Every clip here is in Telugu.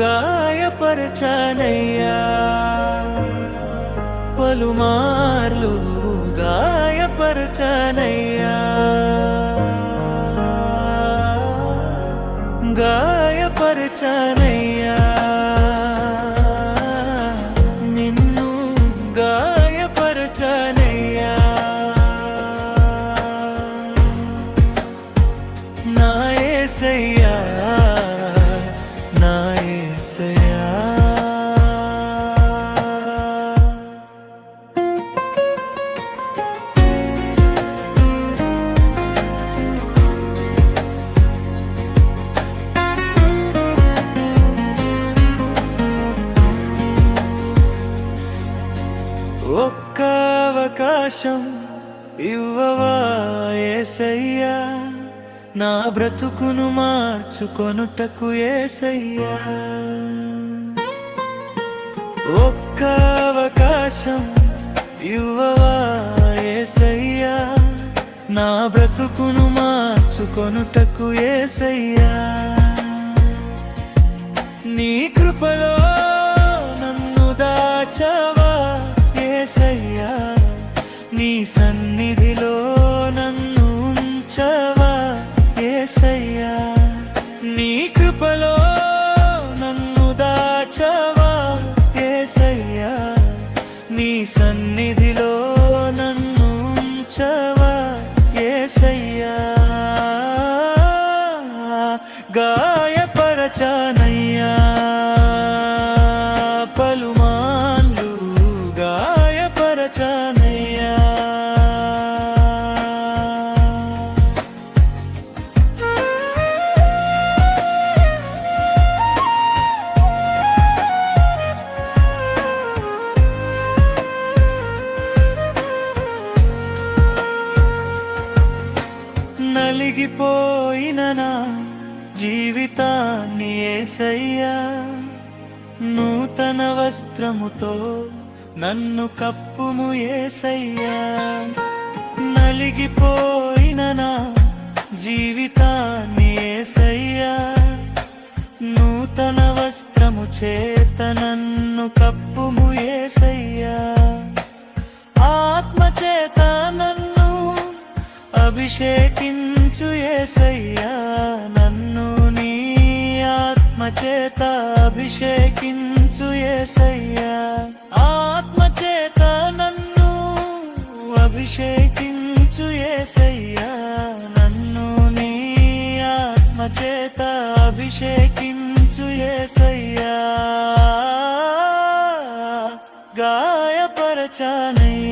గాయపరచానయ్యా. పలుమార్లు గాయపరచానయ్యా. గాయపరచానయ్యా. అవకాశం ఇవ్వవా ఏసయ్యా? నా బ్రతుకును మార్చుకొనుటకు ఏసయ్యా. ఒక్క అవకాశం ఇవ్వవా ఏసయ్యా? నా బ్రతుకును మార్చుకొనుటకు ఏసయ్యా. నీ కృపలో నీ సన్నిధి నలిగిపోయిన నా జీవితాన్ని ఏసయ్యా నూతన వస్త్రముతో నన్ను కప్పుము ఏసయ్యా. నలిగిపోయిన నా జీవితాన్ని ఏసయ్యా నూతన వస్త్రము చేత నన్ను కప్పుము ఏసయ్యా. ఆత్మ చేత నన్ను అభిషేకించు ఏసయ్యా నన్ను నీ ఆత్మచేత అభిషేకించు ఏసయ్యా. ఆత్మచేత నన్ను అభిషేకించు ఏసయ్యా నన్ను నీ ఆత్మచేత అభిషేకించు ఏసయ్యా. గాయపరచనయ్యా.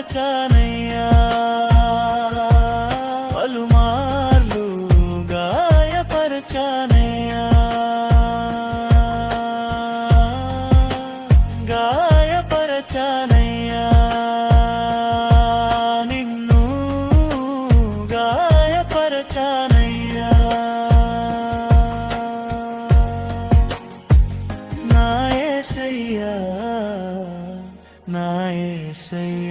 మరచానయ్యా పలుమార్లు గాయపరచానయ్యా. గాయపరచానయ్యా. నిన్ను గాయపరచానయ్యా. నాయసయ్యా నాయసయ్యా